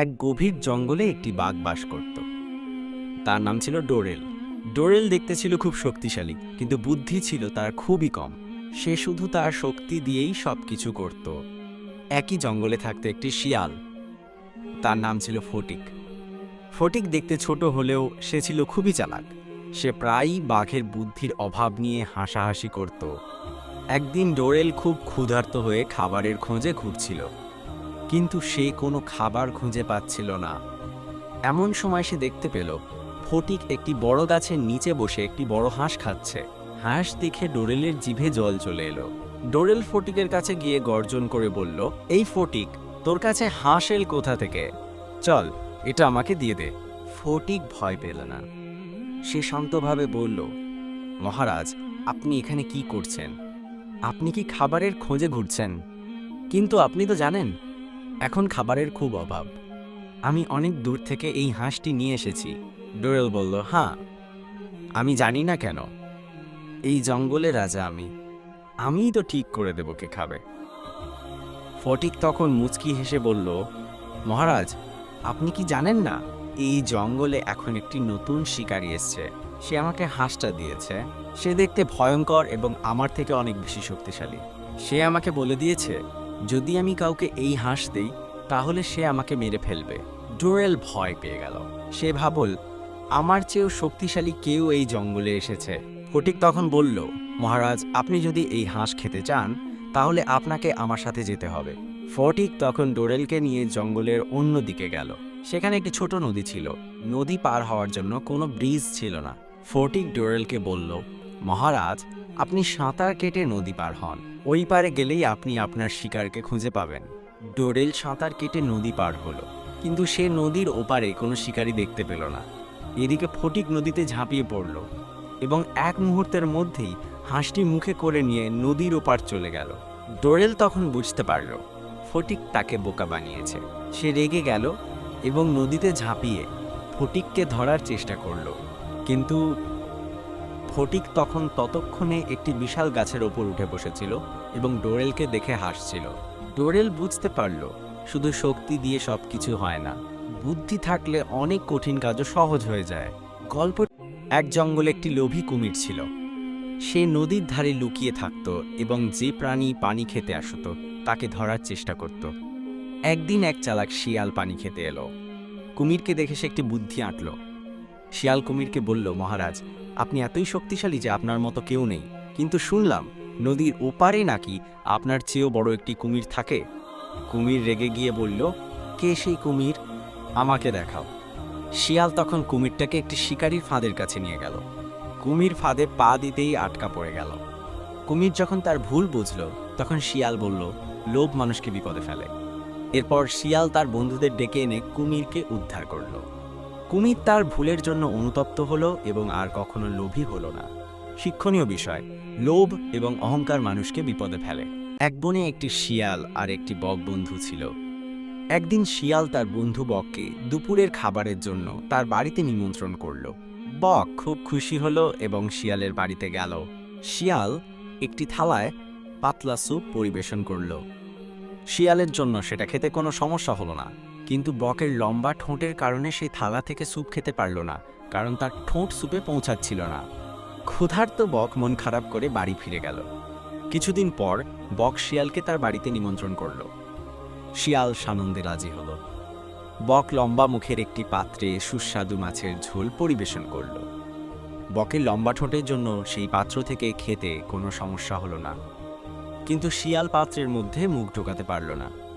এক গভীর জঙ্গলে একটি বাঘ বাস করত। তার নাম ছিল ডোরেল। ডোরেল দেখতে ছিল খুব শক্তিশালী, কিন্তু বুদ্ধি ছিল তার খুবই কম। সে শুধু তার শক্তি দিয়েই সব কিছু করত। একই জঙ্গলে থাকত একটি শিয়াল। তার নাম ছিল ফটিক। ফটিক দেখতে ছোট হলেও সে ছিল খুবই চালাক। সে প্রায়ই বাঘের বুদ্ধির অভাব নিয়ে হাসাহাসি করত। একদিন ডোরেল খুব ক্ষুধার্ত হয়ে খাবারের খোঁজে ঘুরছিল। কিন্তু সে কোনো খাবার খুঁজে পাচ্ছিল না। এমন সময় সে দেখতে পেল, ফটিক একটি বড় গাছের নিচে বসে একটি বড় হাঁস খাচ্ছে। হাঁস দেখে ডোরেলের জিভে জল চলে এলো। ডোরেল ফটিকের কাছে গিয়ে গর্জন করে বলল, এই ফটিক, তোর কাছে হাঁস এল কোথা থেকে? চল, এটা আমাকে দিয়ে দে। ফটিক ভয় পেল না। সে শান্তভাবে বলল, মহারাজ, আপনি এখানে কি করছেন? আপনি কি খাবারের খোঁজে ঘুরছেন? কিন্তু আপনি তো জানেন এখন খাবারের খুব অভাব। আমি অনেক দূর থেকে এই হাঁসটি নিয়ে এসেছি। ডোরেল বলল হ্যাঁ আমি জানি না কেন। এই জঙ্গলে রাজা আমি। আমিই তো ঠিক করে দেব কে খাবে। ফটিক তখন মুচকি হেসে বলল, মহারাজ, আপনি কি জানেন না, এই জঙ্গলে এখন একটি নতুন শিকারী এসছে। সে আমাকে হাঁসটা দিয়েছে। সে দেখতে ভয়ঙ্কর এবং আমার থেকে অনেক বেশি শক্তিশালী। সে আমাকে বলে দিয়েছে যদি আমি কাউকে এই হাঁস দিই, তাহলে সে আমাকে মেরে ফেলবে। ডোরেল ভয় পেয়ে গেল। সে ভাবল, আমার চেয়েও শক্তিশালী কেউ এই জঙ্গলে এসেছে। ফটিক তখন বলল, মহারাজ, আপনি যদি এই হাঁস খেতে চান, তাহলে আপনাকে আমার সাথে যেতে হবে। ফটিক তখন ডোরেলকে নিয়ে জঙ্গলের অন্য দিকে গেল। সেখানে একটি ছোট নদী ছিল। নদী পার হওয়ার জন্য কোনো ব্রিজ ছিল না। ফটিক ডোরেলকে বলল, মহারাজ, আপনি সাঁতার কেটে নদী পার হন। ওই পারে গেলেই আপনি আপনার শিকারকে খুঁজে পাবেন। ডোরেল সাঁতার কেটে নদী পার হলো, কিন্তু সে নদীর ওপারে কোনো শিকারী দেখতে পেল না। এদিকে ফটিক নদীতে ঝাঁপিয়ে পড়ল এবং এক মুহূর্তের মধ্যেই হাঁসটি মুখে করে নিয়ে নদীর ওপার চলে গেল। ডোরেল তখন বুঝতে পারল, ফটিক তাকে বোকা বানিয়েছে। সে রেগে গেল এবং নদীতে ঝাঁপিয়ে ফটিককে ধরার চেষ্টা করল। কিন্তু ফটিক তখন ততক্ষণে একটি বিশাল গাছের ওপর উঠে বসেছিল এবং ডোরেলকে দেখে হাসছিল। ডোরেল বুঝতে পারল, শুধু শক্তি দিয়ে সব কিছু হয় না, বুদ্ধি থাকলে অনেক কঠিন কাজও সহজ হয়ে যায়। গল্প এক জঙ্গলে একটি লোভী কুমির ছিল। সে নদীর ধারে লুকিয়ে থাকত এবং যে প্রাণী পানি খেতে আসত, তাকে ধরার চেষ্টা করত। একদিন এক চালাক শিয়াল পানি খেতে এলো। কুমিরকে দেখে সে একটি বুদ্ধি আঁটল। শিয়াল কুমিরকে বলল, মহারাজ, আপনি এতই শক্তিশালী যে আপনার মতো কেউ নেই। কিন্তু শুনলাম, নদীর ওপারে নাকি আপনার চেয়েও বড় একটি কুমির থাকে? কুমির রেগে গিয়ে বলল, কে সেই কুমির? আমাকে দেখাও। শিয়াল তখন কুমিরটাকে একটি শিকারীর ফাঁদের কাছে নিয়ে গেল। কুমির ফাঁদে পা দিতেই আটকা পড়ে গেল। কুমির যখন তার ভুল বুঝল, তখন শিয়াল বলল, লোভ মানুষকে বিপদে ফেলে। এরপর শিয়াল তার বন্ধুদের ডেকে এনে কুমিরকে উদ্ধার করল। কুমির তার ভুলের জন্য অনুতপ্ত হলো এবং আর কখনো লোভী হলো না। শিক্ষণীয় বিষয়, লোভ এবং অহংকার মানুষকে বিপদে ফেলে। এক বনে একটি শিয়াল আর একটি বক বন্ধু ছিল। একদিন শিয়াল তার বন্ধু বককে দুপুরের খাবারের জন্য তার বাড়িতে নিমন্ত্রণ করল। বক খুব খুশি হলো এবং শিয়ালের বাড়িতে গেল। শিয়াল একটি থালায় পাতলা স্যুপ পরিবেশন করল। শিয়ালের জন্য সেটা খেতে কোনো সমস্যা হলো না। কিন্তু বকের লম্বা ঠোঁটের কারণে সেই থালা থেকে স্যুপ খেতে পারল না, কারণ তার ঠোঁট স্যুপে পৌঁছাচ্ছিল না। ক্ষুধার্ত বক মন খারাপ করে বাড়ি ফিরে গেল। কিছুদিন পর বক শিয়ালকে তার বাড়িতে নিমন্ত্রণ করল। শিয়াল সানন্দে রাজি হল। বক লম্বা মুখের একটি পাত্রে সুস্বাদু মাছের ঝোল পরিবেশন করল। বকের লম্বা ঠোঁটের জন্য সেই পাত্র থেকে খেতে কোনো সমস্যা হলো না। কিন্তু শিয়াল পাত্রের মধ্যে মুখ ঢোকাতে পারল না।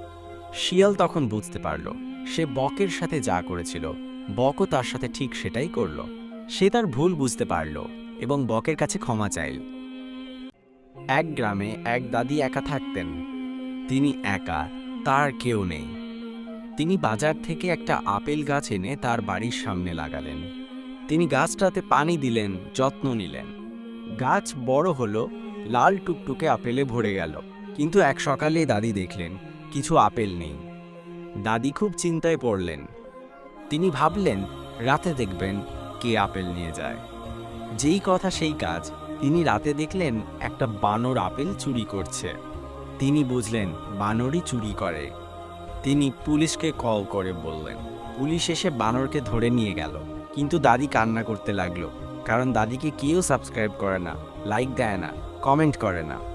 শিয়াল তখন বুঝতে পারল, সে বকের সাথে যা করেছিল, বকও তার সাথে ঠিক সেটাই করল। সে তার ভুল বুঝতে পারল এবং বকের কাছে ক্ষমা চাইল। এক গ্রামে এক দাদি একা থাকতেন। তিনি একা, তার কেউ নেই। তিনি বাজার থেকে একটা আপেল গাছ এনে তার বাড়ির সামনে লাগালেন। তিনি গাছটাতে পানি দিলেন, যত্ন নিলেন। গাছ বড় হলো, লাল টুকটুকে আপেলে ভরে গেল। কিন্তু এক সকালে দাদি দেখলেন কিছু আপেল নেই। দাদি খুব চিন্তায় পড়লেন। তিনি ভাবলেন, রাতে দেখবেন কে আপেল নিয়ে যায়। যেই কথা সেই কাজ, তিনি রাতে দেখলেন একটা বানর আপেল চুরি করছে। তিনি বুঝলেন, বানরই চুরি করে। তিনি পুলিশকে কল করে বললেন। পুলিশ এসে বানরকে ধরে নিয়ে গেল। কিন্তু দাদি কান্না করতে লাগল। কারণ দাদিকে কেউ সাবস্ক্রাইব করে না, লাইক দেয় না, কমেন্ট করে না।